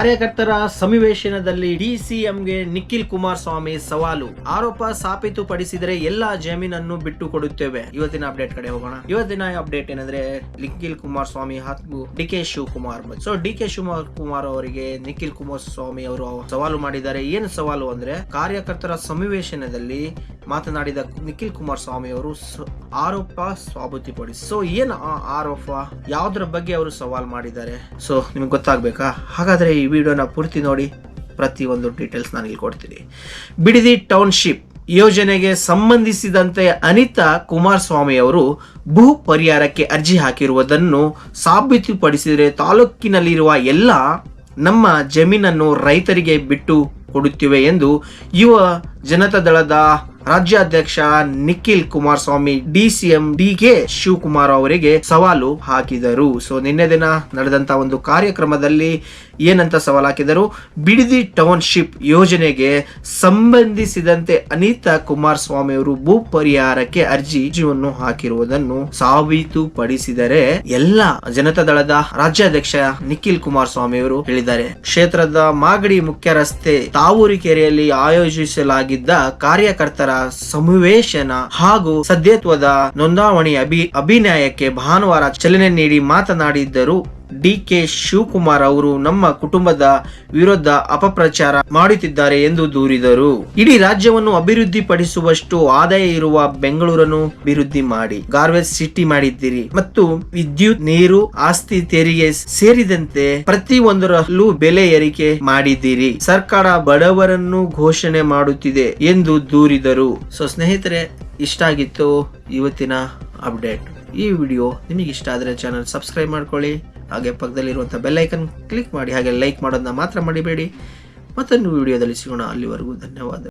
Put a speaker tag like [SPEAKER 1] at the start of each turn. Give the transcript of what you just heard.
[SPEAKER 1] ಕಾರ್ಯಕರ್ತರ ಸಮಾವೇಶನದಲ್ಲಿ ಡಿಸಿಎಂಗೆ ನಿಖಿಲ್ ಕುಮಾರಸ್ವಾಮಿ ಸವಾಲು. ಆರೋಪ ಸಾಬೀತುಪಡಿಸಿದರೆ ಎಲ್ಲಾ ಜಮೀನನ್ನು ಬಿಟ್ಟು ಕೊಡುತ್ತೇವೆ ಇವತ್ತಿನ ಅಪ್ಡೇಟ್ ಕಡೆ ಹೋಗೋಣ. ಇವತ್ತಿನ ಅಪ್ಡೇಟ್ ಏನಂದ್ರೆ, ನಿಖಿಲ್ ಕುಮಾರಸ್ವಾಮಿ ಹಾಗೂ D K Shivakumar so D K Shivakumar ಅವರಿಗೆ ನಿಖಿಲ್ ಕುಮಾರಸ್ವಾಮಿ ಅವರು ಸವಾಲು ಮಾಡಿದ್ದಾರೆ. ಏನು ಸವಾಲು ಅಂದ್ರೆ, ಕಾರ್ಯಕರ್ತರ ಸಮಾವೇಶನದಲ್ಲಿ ಮಾತನಾಡಿದ ನಿಖಿಲ್ ಕುಮಾರಸ್ವಾಮಿ ಅವರು ಸ- ಆರೋಪ ಸಾಬೀತುಪಡಿಸಿ. ಸೊ ಏನ್ ಆರೋಪ? ಯಾವ್ದ್ರ ಬಗ್ಗೆ ಅವರು ಸವಾಲ್ ಮಾಡಿದ್ದಾರೆ? ಸೊ ನಿಮ್ಗೆ ಗೊತ್ತಾಗ್ಬೇಕಾ? ಹಾಗಾದ್ರೆ ವಿಡಿಯೋನ ಪೂರ್ತಿ ನೋಡಿ. ಪ್ರತಿಯೊಂದು ಡೀಟೇಲ್ಸ್ ನಾನು ಇಲ್ಲಿ ಕೊಡ್ತೀನಿ. ಬಿಡಿದಿ ಟೌನ್ಶಿಪ್ ಯೋಜನೆಗೆ ಸಂಬಂಧಿಸಿದಂತೆ ಅನಿತಾ ಕುಮಾರಸ್ವಾಮಿ ಅವರು ಭೂ ಪರಿಹಾರಕ್ಕೆ ಅರ್ಜಿ ಹಾಕಿರುವುದನ್ನು ಸಾಬೀತುಪಡಿಸಿದರೆ ತಾಲೂಕಿನಲ್ಲಿರುವ ಎಲ್ಲ ನಮ್ಮ ಜಮೀನನ್ನು ರೈತರಿಗೆ ಬಿಟ್ಟು ಕೊಡುತ್ತಿವೆ ಎಂದು ಯುವ ಜನತಾ ದಳದ ರಾಜ್ಯಾಧ್ಯಕ್ಷ Nikhil Kumaraswamy, DCM D K Shivakumar ಅವರಿಗೆ ಸವಾಲು ಹಾಕಿದರು. ಸೊ ನಿನ್ನೆ ದಿನ ನಡೆದಂತ ಒಂದು ಕಾರ್ಯಕ್ರಮದಲ್ಲಿ ಏನಂತ ಸವಾಲು ಹಾಕಿದರು? ಬಿಡಿದಿ ಟೌನ್ಶಿಪ್ ಯೋಜನೆಗೆ ಸಂಬಂಧಿಸಿದಂತೆ ಅನಿತಾ ಕುಮಾರಸ್ವಾಮಿ ಅವರು ಭೂ ಪರಿಹಾರಕ್ಕೆ ಅರ್ಜಿ ಅರ್ಜಿಯನ್ನು ಹಾಕಿರುವುದನ್ನು ಸಾಬೀತುಪಡಿಸಿದರೆ ಎಲ್ಲ ಜನತಾ ದಳದ ರಾಜ್ಯಾಧ್ಯಕ್ಷ ನಿಖಿಲ್ ಕುಮಾರಸ್ವಾಮಿ ಅವರು ಹೇಳಿದ್ದಾರೆ. ಕ್ಷೇತ್ರದ ಮಾಗಡಿ ಮುಖ್ಯ ರಸ್ತೆ ತಾವೂರಿಕೆರೆಯಲ್ಲಿ ಆಯೋಜಿಸಲಾಗಿದ್ದ ಕಾರ್ಯಕರ್ತರ ಸಮಾವೇಶನ ಹಾಗೂ ಸದ್ಯತ್ವದ ನೋಂದಾವಣಿ ಅಭಿ ಅಭಿನಯಕ್ಕೆ ಭಾನುವಾರ ಚಲನೆ ನೀಡಿ ಮಾತನಾಡಿದ್ದರು ಡಿ ಕೆ ಶಿವಕುಮಾರ್ ಅವರು ನಮ್ಮ ಕುಟುಂಬದ ವಿರುದ್ಧ ಅಪಪ್ರಚಾರ ಮಾಡುತ್ತಿದ್ದಾರೆ ಎಂದು ದೂರಿದರು. ಇಡೀ ರಾಜ್ಯವನ್ನು ಅಭಿವೃದ್ಧಿಪಡಿಸುವಷ್ಟು ಆದಾಯ ಇರುವ ಬೆಂಗಳೂರನ್ನು ಅಭಿವೃದ್ಧಿ ಮಾಡಿ ಗಾರ್ವೇಜ್ ಸಿಟಿ ಮಾಡಿದ್ದೀರಿ ಮತ್ತು ವಿದ್ಯುತ್, ನೀರು, ಆಸ್ತಿ ತೆರಿಗೆ ಸೇರಿದಂತೆ ಪ್ರತಿ ಒಂದರಲ್ಲೂ ಬೆಲೆ ಏರಿಕೆ ಮಾಡಿದ್ದೀರಿ. ಸರ್ಕಾರ ಬಡವರನ್ನು ಘೋಷಣೆ ಮಾಡುತ್ತಿದೆ ಎಂದು ದೂರಿದರು. ಸೊ ಸ್ನೇಹಿತರೆ, ಇಷ್ಟ ಆಗಿತ್ತು ಇವತ್ತಿನ ಅಪ್ಡೇಟ್. ಈ ವಿಡಿಯೋ ನಿಮಗೆ ಇಷ್ಟ ಆದರೆ ಚಾನಲ್ ಸಬ್ಸ್ಕ್ರೈಬ್ ಮಾಡ್ಕೊಳ್ಳಿ. ಹಾಗೆ ಪಕ್ಕದಲ್ಲಿರುವಂಥ ಬೆಲ್ಲೈಕನ್ ಕ್ಲಿಕ್ ಮಾಡಿ ಹಾಗೆ ಲೈಕ್ ಮಾಡೋದನ್ನ ಮಾತ್ರ ಮಡಿಬೇಡಿ ಮತ್ತೊಂದು ವಿಡಿಯೋದಲ್ಲಿ ಸಿಗೋಣ. ಅಲ್ಲಿವರೆಗೂ ಧನ್ಯವಾದ